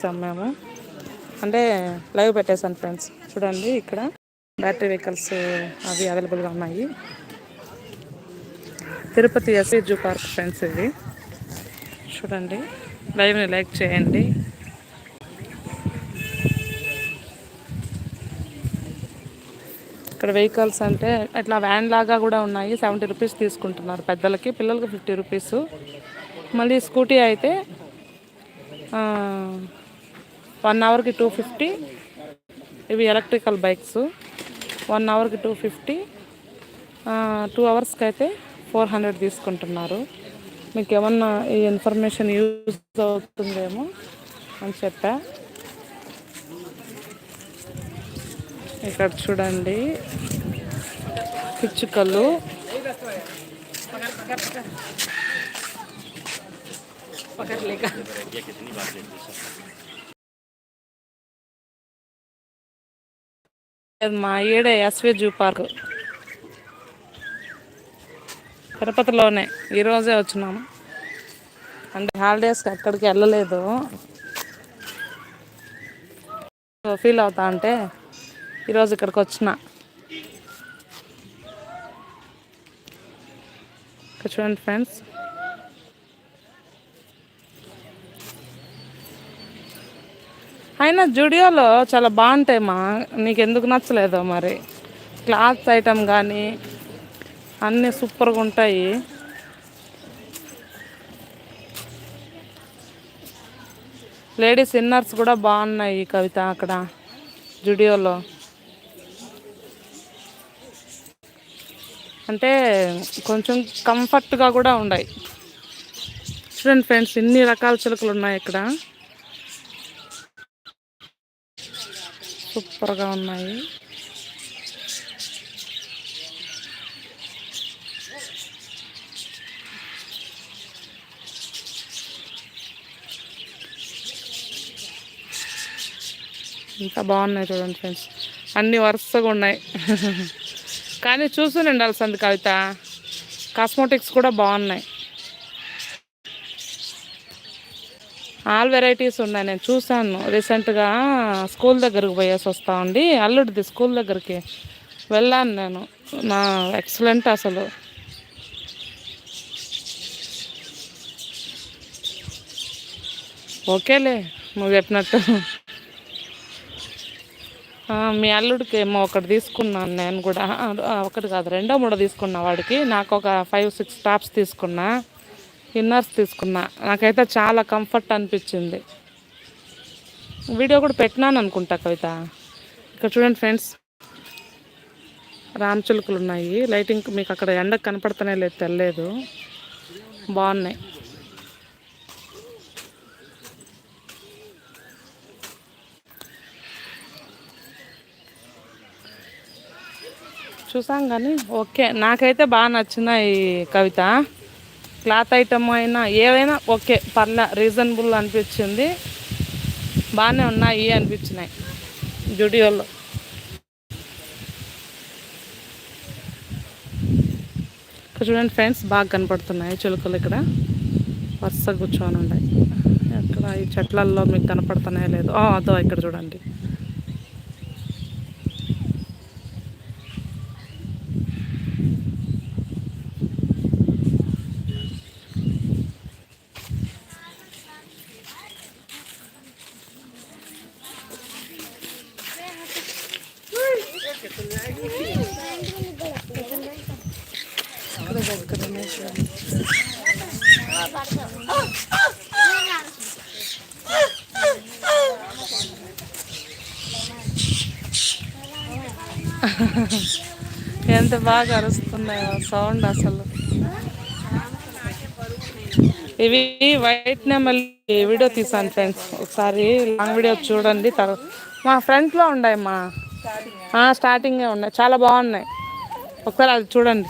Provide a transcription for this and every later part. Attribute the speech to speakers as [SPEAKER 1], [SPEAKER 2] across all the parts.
[SPEAKER 1] ఇస్తాం మేము. అంటే లైవ్ పెట్టేశాను ఫ్రెండ్స్. చూడండి ఇక్కడ బ్యాటరీ వెహికల్స్ అవి అవైలబుల్గా ఉన్నాయి. Tirupati SV zoo park friends ఇది. చూడండి. లైవ్ని లైక్ చేయండి. ఇక్కడ వెహికల్స్ అంటే ఇట్లా వ్యాన్ లాగా కూడా ఉన్నాయి. సెవెంటీ రూపీస్ తీసుకుంటున్నారు పెద్దలకి. పిల్లలకి ఫిఫ్టీ రూపీస్. మళ్ళీ స్కూటీ అయితే వన్ అవర్కి టూ ఫిఫ్టీ ఇవి ఎలక్ట్రికల్ బైక్స్ వన్ అవర్కి టూ ఫిఫ్టీ టూ అవర్స్కి అయితే ఫోర్ హండ్రెడ్ తీసుకుంటున్నారు మీకు ఏమన్నా ఈ ఇన్ఫర్మేషన్ యూజ్ అవుతుందేమో అని చెప్పా ఇక్కడ చూడండి పిచ్చుకలు మా ఈడే ఎస్వి జూ పార్క్. తిరుపతిలోనే ఈరోజే వచ్చినాము. అంటే హాలిడేస్కి ఎక్కడికి వెళ్ళలేదు. ఫీల్ అవుతా అంటే ఈరోజు ఇక్కడికి వచ్చిన. చూడండి ఫ్రెండ్స్. అయినా జుడియోలో చాలా బాగుంటాయమ్మా నీకు ఎందుకు నచ్చలేదో మరి. క్లాత్ ఐటమ్ కానీ అన్నీ సూపర్గా ఉంటాయి. లేడీస్ ఇన్నర్స్ కూడా బాగున్నాయి కవిత అక్కడ జుడియోలో. అంటే కొంచెం కంఫర్ట్గా కూడా ఉన్నాయి చూడండి ఫ్రెండ్స్ ఇన్ని రకాల చిలుకలు ఉన్నాయి ఇక్కడ. సూపర్గా ఉన్నాయి. ఇంకా బాగున్నాయి చూడండి ఫ్రెండ్స్. అన్నీ వరుసగా ఉన్నాయి. కానీ చూస్తూనే ఉండాల్సింది కవిత. కాస్మోటిక్స్ కూడా బాగున్నాయి. ఆల్ వెరైటీస్ ఉన్నాయి. నేను చూశాను. రీసెంట్గా స్కూల్ దగ్గరకు పోయేసి వస్తా ఉండి అల్లుడిది స్కూల్ దగ్గరికి వెళ్ళాను నేను. నా ఎక్సలెంట్ అసలు. ఓకేలే నువ్వు చెప్పినట్టు. మీ అల్లుడికి ఏమో ఒకటి తీసుకున్నాను నేను కూడా. ఒకటి కాదు రెండో మూడో తీసుకున్నా వాడికి. నాకు ఒక ఫైవ్ సిక్స్ టాప్స్ తీసుకున్నా. ఇన్నర్స్ తీసుకున్నా. నాకైతే చాలా కంఫర్ట్ అనిపించింది. వీడియో కూడా పెట్టినాను అనుకుంటా కవిత. ఇక్కడ చూడండి ఫ్రెండ్స్. రామచిలుకలు ఉన్నాయి. లైటింగ్ మీకు అక్కడ ఎండకు కనపడుతూనే లేదు తెల్లలేదు బాగున్నాయి. చూసాం కానీ ఓకే. నాకైతే బాగా నచ్చిన ఈ కవిత. క్లాత్ ఐటమ్ అయినా ఏదైనా ఓకే పర్లే రీజనబుల్ అనిపించింది. బాగానే ఉన్నాయి అనిపించినాయి. జుడియోలో. ఇక్కడ చూడండి ఫ్రెండ్స్ బాగా కనపడుతున్నాయి చిలుకలు ఇక్కడ. వరుసగా కూర్చొని ఉన్నాయి. ఇక్కడ ఈ చెట్లల్లో మీకు కనపడుతున్నాయో లేదు? అదో ఇక్కడ చూడండి. ఎంత బాగా అరుస్తున్నాయో సౌండ్ అసలు. ఇవి వైట్ మళ్ళీ వీడియో తీసాను ఫ్రెండ్స్. ఒకసారి లాంగ్ వీడియో చూడండి తర్వాత మా ఫ్రంట్లో ఉన్నాయి మా స్టార్టింగే ఉన్నాయి. చాలా బాగున్నాయి. ఒకసారి అది చూడండి.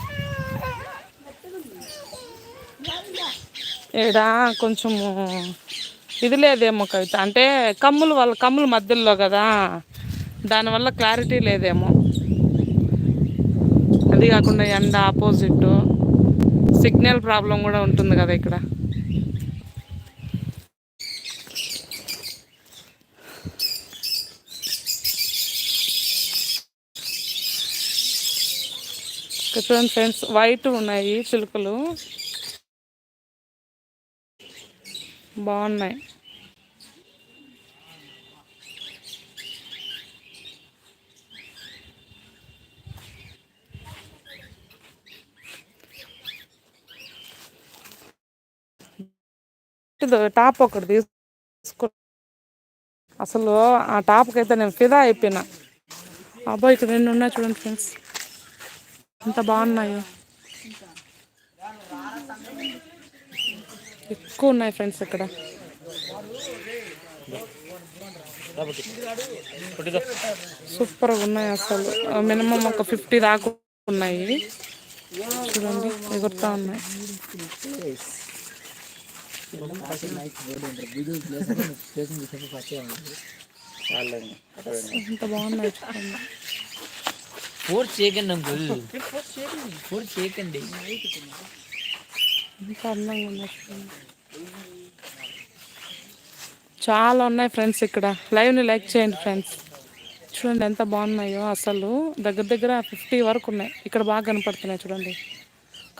[SPEAKER 1] ఈడ కొంచెము ఇది లేదేమో కవిత. అంటే కమ్ములు వాళ్ళ కమ్ముల మధ్యలో కదా. దానివల్ల క్లారిటీ లేదేమో. అది కాకుండా ఎండ ఆపోజిట్ సిగ్నల్ ప్రాబ్లం కూడా ఉంటుంది కదా ఇక్కడ. చూడండి ఫ్రెండ్స్ వైట్ ఉన్నాయి చిలుకలు. బాగున్నాయి. టాప్ ఒకటి తీసుకో అసలు ఆ టాప్కి అయితే నేను ఫిదా అయిపోయినా. అబ్బాయి ఇక్కడ రెండు ఉన్నాయి చూడండి ఫ్రెండ్స్. ఎంత బాగున్నాయో. ఎక్కువ ఉన్నాయి ఫ్రెండ్స్ ఇక్కడ. సూపర్గా ఉన్నాయి అసలు. మినిమం ఒక ఫిఫ్టీ దాకా ఉన్నాయి చూడండి ఎగురుతా ఉన్నాయి. ఎంత బాగున్నాయి చూడండి.
[SPEAKER 2] ఫోర్స్ చేయకండి అంకుల్ ఫోర్స్ చేయకండి.
[SPEAKER 1] చాలా ఉన్నాయి ఫ్రెండ్స్ ఇక్కడ. లైవ్ని లైక్ చేయండి ఫ్రెండ్స్ చూడండి ఎంత బాగున్నాయో అసలు. దగ్గర దగ్గర ఫిఫ్టీ వరకు ఉన్నాయి. ఇక్కడ బాగా కనపడుతున్నాయి చూడండి.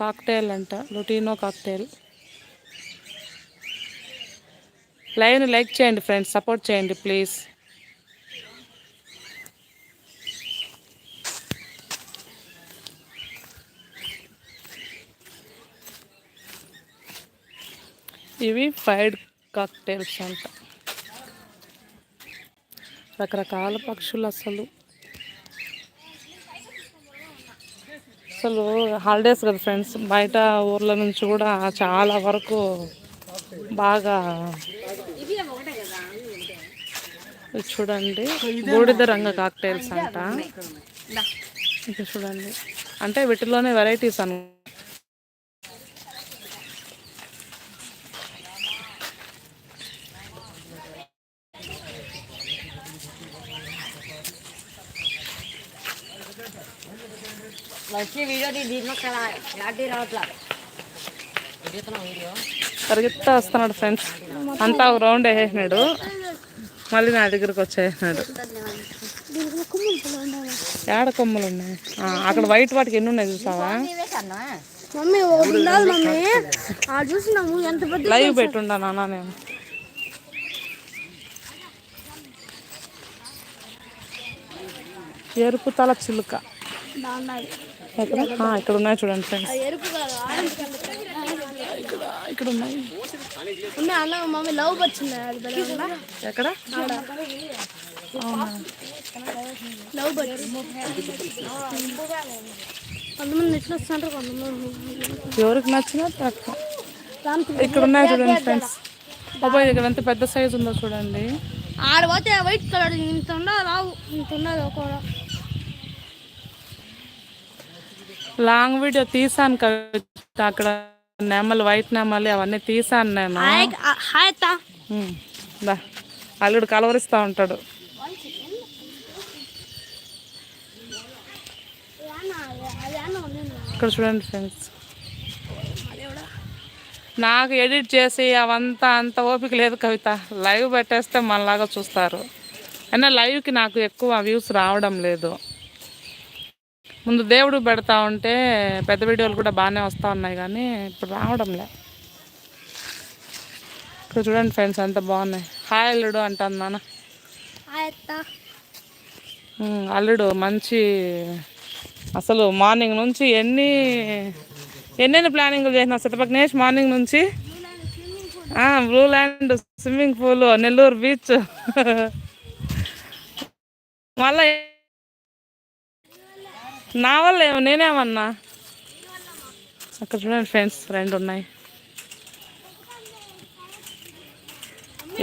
[SPEAKER 1] కాక్టైల్ అంట. లొటీనో కాక్టైల్ లైవ్ని లైక్ చేయండి ఫ్రెండ్స్ సపోర్ట్ చేయండి ప్లీజ్ ఇవి ఫైడ్ కాక్టైల్స్ అంట. రకరకాల పక్షులు అసలు. అసలు హాలిడేస్ కదా ఫ్రెండ్స్ బయట ఊర్ల నుంచి కూడా చాలా వరకు బాగా చూడండి. బూడిద రంగ కాక్టైల్స్ అంట. ఇది చూడండి. అంటే వీటిలోనే వెరైటీస్ అను
[SPEAKER 3] వచ్చి వీడియో దీంట్లో క్లారిటీ రావట్లా. ఎడుగుతున్నాం వీడియో?
[SPEAKER 1] పరిగెత్తా వస్తున్నాడు ఫ్రెండ్స్. అంతా ఒక రౌండ్ వేసేసినాడు. మళ్ళీ నా దగ్గరకు వచ్చేసినాడు. ఏడ కొమ్మలు ఉన్నాయి? ఆ, అక్కడ వైట్ వాటికి ఎన్ని ఉన్నాయి చూసావా? లైవ్ పెట్టుండా నాన్న నేను. ఎరుపు తల చిలుక. ఎక్కడ? ఇక్కడ ఉన్నాయి చూడండి ఫ్రెండ్స్ ఇక్కడ ఇక్కడ ఉన్నాయి ఎక్కడ? ఎవరికి నచ్చినా ఇక్కడ ఉన్నాయి చూడండి ఫ్రెండ్స్ బాబాయ్ ఇక్కడ ఎంత పెద్ద సైజు ఉందో చూడండి.
[SPEAKER 4] ఆడ పోతే వైట్ కలర్ ఇంత ఉండదు రావు. ఇంత ఉండదు ఒక
[SPEAKER 1] లాంగ్ వీడియో తీసాను కవిత అక్కడ నెమలు వైట్ నెమలి అవన్నీ తీసాను నేను. దా అల్లుడు కలవరిస్తూ ఉంటాడు. ఇక్కడ చూడండి ఫ్రెండ్స్. నాకు ఎడిట్ చేసి అవంతా అంత ఓపిక లేదు కవిత. లైవ్ పెట్టేస్తే మనలాగా చూస్తారు. అయినా లైవ్కి నాకు ఎక్కువ వ్యూస్ రావడం లేదు. ముందు దేవుడు పెడతా ఉంటే పెద్ద వీడియోలు కూడా బాగానే వస్తూ ఉన్నాయి కానీ ఇప్పుడు రావడంలే. ఇక్కడ చూడండి ఫ్రెండ్స్ ఎంత బాగున్నాయి. హాయ్ అల్లుడు అంటాను నాన్న. అల్లుడు మంచి అసలు మార్నింగ్ నుంచి ఎన్ని ఎన్నెన్ని ప్లానింగ్లు చేసిన సతపగ్నేష్ మార్నింగ్ నుంచి blue land swimming pool Nellore beach. మళ్ళా నా వల్ల ఏమో నేనేమన్నా? అక్కడ చూడండి ఫ్రెండ్స్ రెండు ఉన్నాయి.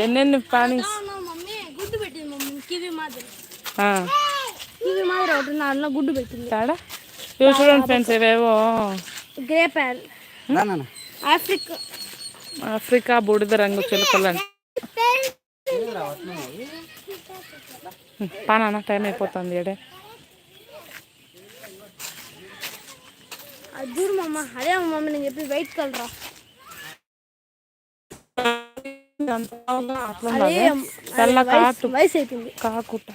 [SPEAKER 1] ఎన్నెన్ని ప్లానింగ్స్
[SPEAKER 4] మమ్మీ గుడ్డు పెట్టింది మమ్మీ కివి మాదిరి. కివి మాదిరి ఒకటి అందులో గుడ్డు పెట్టింది.
[SPEAKER 1] తేడా ఇవి చూడండి ఫ్రెండ్స్ ఇవేవో.
[SPEAKER 4] Grey ప్యాల్ Africa.
[SPEAKER 1] ఆఫ్రికా బూడిద రంగు చిలుకలు అంట. పానా టైం అయిపోతుంది ఏడే?
[SPEAKER 4] అది చూడు మమ్మ అదే మమ్మీ నేను చెప్పి వైట్ కలర్ వయసు అయిపోయింది
[SPEAKER 1] కాకుట.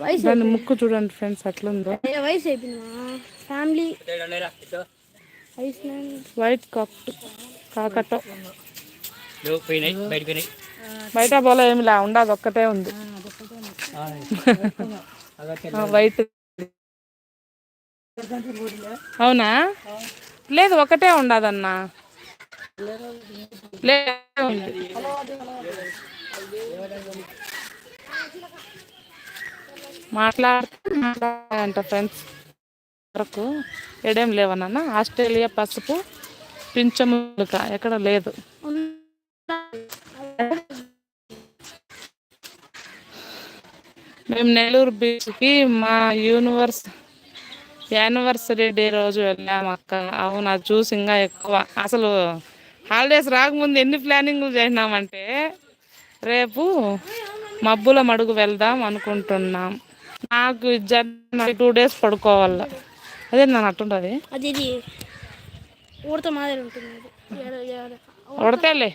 [SPEAKER 4] వయసు
[SPEAKER 1] దాని ముక్కు చూడండి ఫ్రెండ్స్ అట్లుందో.
[SPEAKER 4] వయసు అయిపోయిందా ఫ్యామిలీ
[SPEAKER 1] వైట్ కాక్ కాకటో.
[SPEAKER 2] బయట
[SPEAKER 1] పోలే ఏమి లే ఉండదు ఒక్కటే ఉంది. ఆ, వైట్ అవునా? లేదు ఒకటే ఉండదన్నా. లేదు ఉంది. మాట్లాడుతూ ఫ్రెండ్స్. వరకు ఎడేం లేవన్నా ఆస్ట్రేలియా పసుపు పింఛములుక ఎక్కడ లేదు. మేము నెల్లూరు బీచ్కి మా యూనివర్స్ యానివర్సరీ డే రోజు వెళ్ళాము అక్క. అవును అది చూసి ఇంకా ఎక్కువ. అసలు హాలిడేస్ రాకముందు ఎన్ని ప్లానింగ్లు చేసినామంటే రేపు మబ్బుల మడుగు వెళ్దాం అనుకుంటున్నాం. నాకు జర్నీ టూ డేస్ పడుకోవాల. అదే నన్ను అట్టుంటుంది ఉడతలే?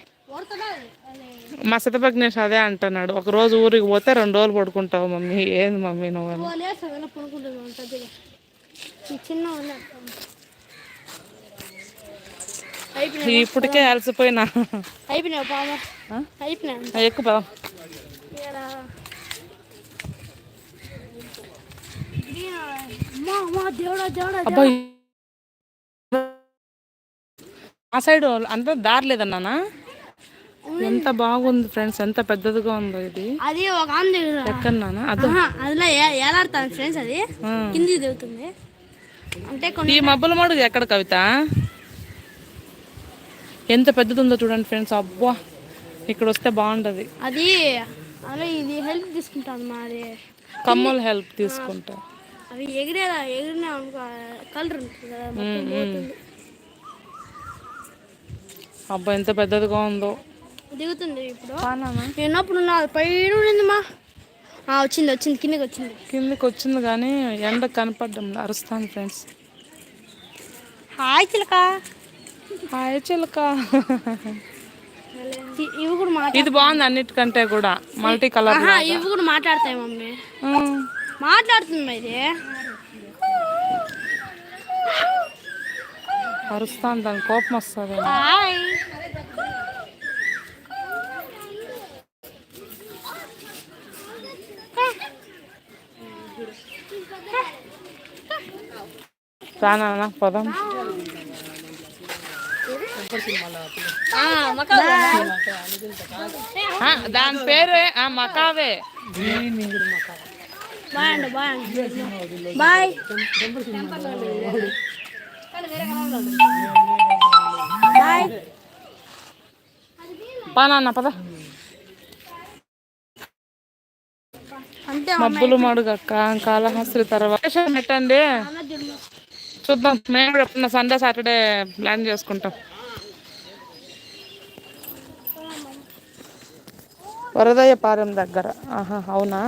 [SPEAKER 1] మా శతభగ్నేష్ అదే అంటున్నాడు. ఒక రోజు ఊరికి పోతే రెండు రోజులు పడుకుంటావు మమ్మీ. ఏంది మమ్మీ నువ్వు
[SPEAKER 4] చిన్న
[SPEAKER 1] ఇప్పటికే అలసిపోయినా.
[SPEAKER 4] అయిపోయినా పామ? అయిపోయినా
[SPEAKER 1] ఎక్కువ పదం అబ్బా ఆ సైడ్ అంతా దారి లేదన్నానా ఎంత బాగుంది ఫ్రెండ్స్ ఎంత పెద్దదిగా ఉందో ఇది.
[SPEAKER 4] అది ఒక
[SPEAKER 1] ఎక్కడన్నానా? అదో.
[SPEAKER 4] ఏలాడుతాను ఫ్రెండ్స్ అది. కిందికి దిగుతుంది
[SPEAKER 1] ఈ మబ్బుల మడుగు ఎక్కడ కవిత? ఎంత పెద్దది ఉందో చూడండి ఫ్రెండ్స్. అబ్బా ఇక్కడ వస్తే బాగుంటది.
[SPEAKER 4] అది అలా ఇది హెల్ప్ తీసుకుంటాను మా అది
[SPEAKER 1] కమ్మల హెల్ప్ తీసుకుంటా.
[SPEAKER 4] అవి ఎగిరేదా ఎగిరినా కలర్
[SPEAKER 1] అబ్బా ఎంత పెద్దదిగా ఉందో.
[SPEAKER 4] దిగుతుంది ఇప్పుడు.
[SPEAKER 1] బాగున్నానా?
[SPEAKER 4] నేనప్పుడు నా పైన ఉండింది మా. వచ్చింది వచ్చింది. కిందకి వచ్చింది.
[SPEAKER 1] కిందకి వచ్చింది కానీ ఎండ కనపడ్డం అరుస్తాను ఫ్రెండ్స్.
[SPEAKER 4] హాయ్ చిలక.
[SPEAKER 1] హాయ్ చిలక.
[SPEAKER 4] ఇవి కూడా
[SPEAKER 1] ఇది బాగుంది అన్నిటికంటే కూడా. మల్టీ కలర్
[SPEAKER 4] ఇవి కూడా మాట్లాడతాయి మమ్మీ. మాట్లాడుతుంది ఇది
[SPEAKER 1] అరుస్తాను దాని కోపం వస్తుంది.
[SPEAKER 4] హాయ్.
[SPEAKER 1] రానా పదం. దాని పేరే ఆ మకావే.
[SPEAKER 4] బాయ్ బాయ్ అండి బాయ్. బాయ్.
[SPEAKER 1] పా నాన్న పద. మబ్బులు మడుగక్క కాళహస్త్రి తర్వాత. పెట్టండి. చూద్దాం. మేము కూడా ఎప్పుడన్నా సండే సాటర్డే ప్లాన్ చేసుకుంటాం. వరదయ్యపాలెం దగ్గర. ఆహా అవునా?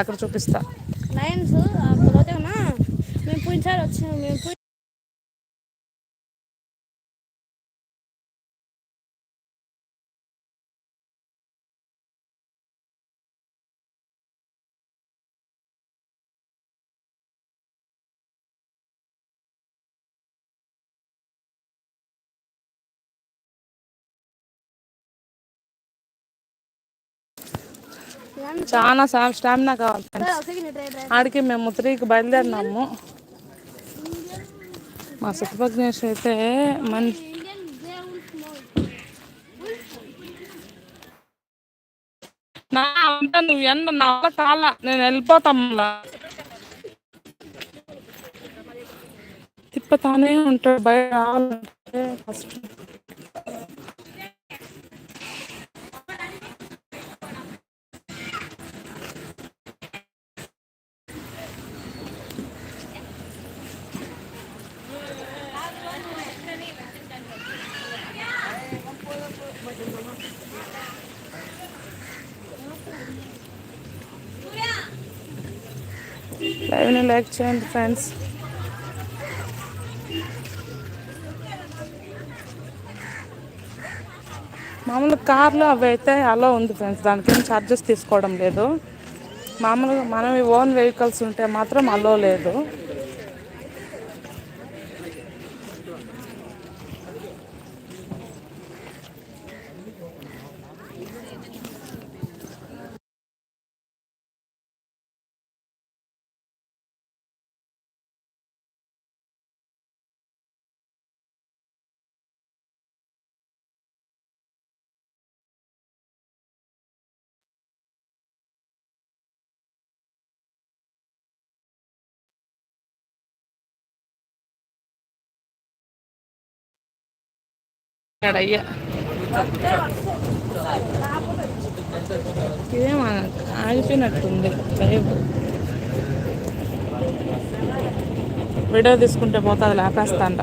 [SPEAKER 1] అక్కడ చూపిస్తా.
[SPEAKER 4] లయన్స్ మేము పోయినసారి వచ్చిన. మేము
[SPEAKER 1] చాలా స్టామినా కావాలి ఆడికి మేము త్రీకి బయలుదేరినాము. మా సుఖభగ్నేష్ అయితే మన్ నా అంతా నువ్వు ఎండ నా వల్ల కాల నేను వెళ్ళిపోతాంలా తిప్పతానే ఉంటాడు బయట రావాలంటే ఫస్ట్. లైవ్ని లైక్ చేయండి ఫ్రెండ్స్ మామూలు కార్లు అవి అయితే అలో ఉంది ఫ్రెండ్స్ దానికి ఛార్జెస్ తీసుకోవడం లేదు. మామూలుగా మనం ఓన్ వెహికల్స్ ఉంటే మాత్రం అలో లేదు. అయ్యా ఇదే మనకు ఆగిపోయినట్టుంది. వీడియో తీసుకుంటే పోతుంది ఆపేస్తాండ